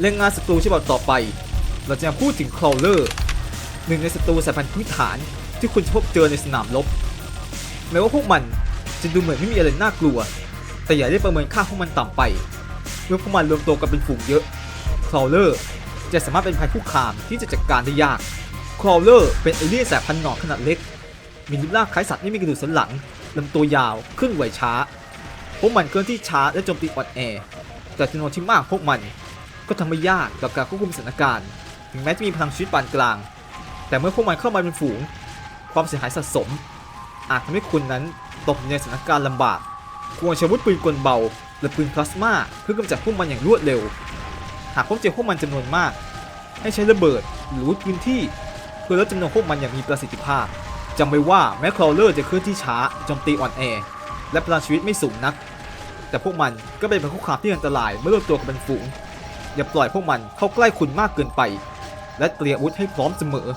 เล่นงานศัตรูฉบับต่อไป เราจะมาพูดถึงคลอเลอร์หนึ่งในศัตรูสายพันธุ์พื้นฐานที่คุณจะพบเจอในสนามรบแม้ว่าพวกมันจะดูเหมือนไม่มีอะไรน่ากลัว แต่อย่าได้ประเมินค่าพวกมันต่ำไป เมื่อพวกมันรวมตัวกันเป็นฝูงเยอะคลอเลอร์จะสามารถเป็นภัยคุกคามที่จะจัดการได้ยากคลอเลอร์เป็นเอเลี่ยนสายพันธุ์หนอนขนาดเล็ก มีรูปร่างคล้ายสัตว์ไม่มีกระดูกสันหลังลำตัวยาวเคลื่อนไหวช้า พวกมันเคลื่อนที่ช้าและโจมตีอ่อนแอ แต่จำนวนที่มากพวกมัน ก็ทำให้ยากต่อการควบคุมสถานการณ์ ถึงแม้จะมีพลังชีวิตปานกลาง แต่เมื่อพวกมันเข้ามาเป็นฝูง ความเสียหายสะสม อาจทำให้คุณนั้นตกอยู่ในสถานการณ์ลำบาก ควรใช้วุธปืนกลเบา และปืนพลาสมาเพื่อกำจัดพวกมันอย่างรวดเร็ว หากพบเจอพวกมันจำนวนมาก ให้ใช้ระเบิดหรือวุธพื้นที่ เพื่อลดจำนวนพวกมันอย่างมีประสิทธิภาพจำไว้ว่าแม้คลอเลอร์จะเคลื่อนที่ช้าโจมตีอ่อนแอและพลังชีวิตไม่สูงนัก แต่พวกมันก็เป็นภัยคุกคามที่อันตรายเมื่อรวมตัวกันเป็นฝูง อย่าปล่อยพวกมันเข้าใกล้คุณมากเกินไป และเตรียมอาวุธให้พร้อมเสมอ